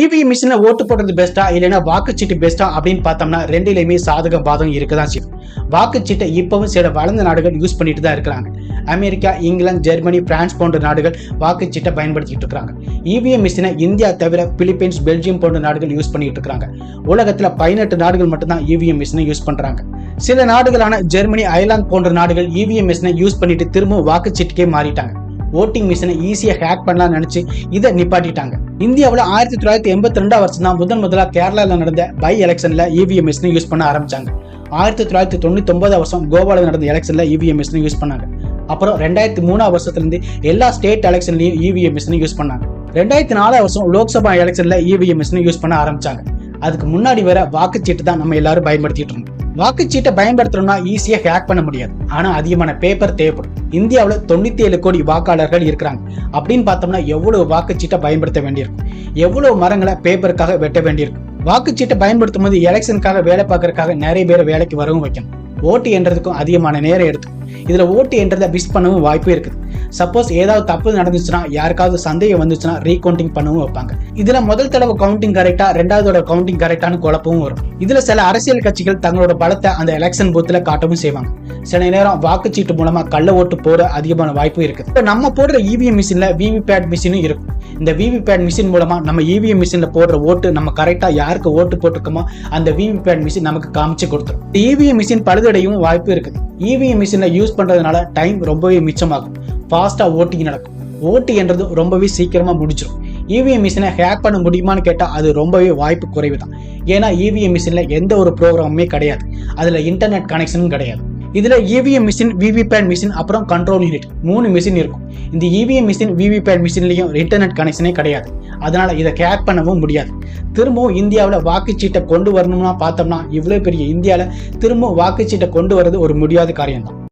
EVM மிஷினில் ஓட்டு போடுறது பெஸ்ட்டா இல்லைன்னா வாக்குச்சீட்டு பெஸ்ட்டா அப்படின்னு பார்த்தோம்னா ரெண்டுலேயுமே சாதக பாதகம் இருக்கதான் செய்யும். வாக்குச்சீட்டை இப்பவும் சில வளர்ந்த நாடுகள் யூஸ் பண்ணிட்டு தான் இருக்கிறாங்க. அமெரிக்கா இங்கிலாந்து ஜெர்மனி பிரான்ஸ் போன்ற நாடுகள் வாக்குச்சீட்டை பயன்படுத்திக்கிட்டு இருக்கிறாங்க இவிஎம் மிஷினை இந்தியா தவிர பிலிப்பைன்ஸ் பெல்ஜியம் போன்ற நாடுகள் யூஸ் பண்ணிட்டு இருக்காங்க. உலகத்தில் பதினெட்டு நாடுகள் மட்டும்தான் இவிஎம் மிஷினை யூஸ் பண்ணுறாங்க சில நாடுகளான ஜெர்மனி அயர்லாந்து போன்ற நாடுகள் இவிஎம் மிஷினை யூஸ் பண்ணிட்டு திரும்ப வாக்குச்சீட்டுக்கே மாறிட்டாங்க. ஓட்டிங் மிஷினை ஈஸியாக ஹேக் பண்ணலாம்னு நினச்சி இதை நிப்பாட்டிட்டாங்க. இந்தியாவில் ஆயிரத்தி தொள்ளாயிரத்தி எண்பத்தி ரெண்டாம் வருஷம் தான் முதன் முதலாக கேரளாவில் நடந்த பை எலெக்ஷனில் இவிஎம் மிஷினை யூஸ் பண்ண ஆரம்பிச்சாங்க. ஆயிரத்தி தொள்ளாயிரத்தி தொண்ணூத்தி ஒன்பதாம் வருஷம் கோவாவில் நடந்த எலெக்ஷனில் இவிஎம் மிஷினை யூஸ் பண்ணாங்க. அப்புறம் ரெண்டாயிரத்தி மூணாம் வருஷத்துலேருந்து எல்லா ஸ்டேட் எலெக்ஷன்லையும் இவிஎம் மிஷினை யூஸ் பண்ணாங்க. ரெண்டாயிரத்தி நாலாம் வருஷம் லோக்சபா எலெக்ஷனில் இவிஎம் மிஷினை யூஸ் பண்ண ஆரம்பிச்சாங்க. அதுக்கு முன்னாடி வர வாக்குச்சீட்டு தான் நம்ம எல்லாரும் பயன்படுத்திட்டு இருந்தோம். வாக்குச்சீட்டை பயன்படுத்தணும்னா ஈஸியா ஹேக் பண்ண முடியாது. ஆனா அதிகமான பேப்பர் தேவைப்படும். இந்தியாவில் தொண்ணூத்தி ஏழு கோடி வாக்காளர்கள் இருக்கிறாங்க. அப்படின்னு பார்த்தோம்னா எவ்வளவு வாக்குச்சீட்டை பயன்படுத்த வேண்டியிருக்கும்? எவ்வளவு மரங்களை பேப்பருக்காக வெட்ட வேண்டியிருக்கும்? வாக்குச்சீட்டை பயன்படுத்தும் போது எலெக்ஷனுக்காக வேலை பார்க்கறதுக்காக நிறைய பேர் வேலைக்கு வரவும் வைக்கணும். ஓட்டு என்றதுக்கும் அதிகமான நேரம் எடுத்துக்கும். இதில் ஓட்டு என்றதை மிஸ் பண்ணவும் வாய்ப்பு இருக்குது. சப்போஸ் ஏதாவது தப்பு நடந்துச்சுன்னா யாருக்காவது சந்தேகம் வந்துச்சுன்னா ரீகவுண்டிங் பண்ணவும் வைப்பாங்க. இதுல முதல் தடவை கவுண்டிங் கரெக்டா ரெண்டாவதோட கவுண்டிங் கரெக்டான குழப்பமும் வரும். இதுல சில அரசியல் கட்சிகள் தங்களோட பலத்தை அந்த எலெக்ஷன் பூத்துல காட்டவும் செய்வாங்க. சில நேரம் வாக்குச்சீட்டு மூலமா கள்ள ஓட்டு போட அதிகமான வாய்ப்பு இருக்குது. இப்போ நம்ம போடுற இவிஎம் மிஷின்ல விவிபேட் மிஷினும் இருக்கும். இந்த விவிபேட் மிஷின் மூலமா நம்ம இவிஎம் மிஷின்ல போடுற ஓட்டு நம்ம கரெக்டா யாருக்கு ஓட்டு போட்டிருக்கோமோ அந்த விவிபேட் மிஷின் நமக்கு காமிச்சு கொடுத்துரும். இவிஎம் மிஷின் பழுதடையும் வாய்ப்பு இருக்குது. இவிஎம் மிஷினை யூஸ் பண்றதுனால டைம் ரொம்பவே மிச்சமாகும். ஃபாஸ்ட்டாக ஓட்டிங் நடக்கும். ஓட்டு என்றது ரொம்பவே சீக்கிரமா முடிச்சிடும் இவிஎம் மிஷினை ஹேக் பண்ண முடியுமான்னு கேட்டால் அது ரொம்பவே வாய்ப்பு குறைவு தான் ஏன்னா இவிஎம் மிஷினில் எந்த ஒரு ப்ரோக்ராமுமே கிடையாது. அதில் இன்டர்நெட் கனெக்ஷனும் கிடையாது. இதில் இவிஎம் மிஷின் விவிபேட் மிஷின் அப்புறம் கண்ட்ரோல் யூனிட் மூணு மிஷின் இருக்கும். இந்த இவிஎம் மிஷின் விவிபேட் மிஷின்லையும் இன்டர்நெட் கனெக்ஷனே கிடையாது. அதனால இதை ஹேக் பண்ணவும் முடியாது. திரும்பவும் இந்தியாவில் வாக்குச்சீட்டை கொண்டு வரணும்னா பார்த்தோம்னா இவ்வளோ பெரிய இந்தியாவில் திரும்பவும் வாக்குச்சீட்டை கொண்டு வரது ஒரு முடியாத காரியம் தான்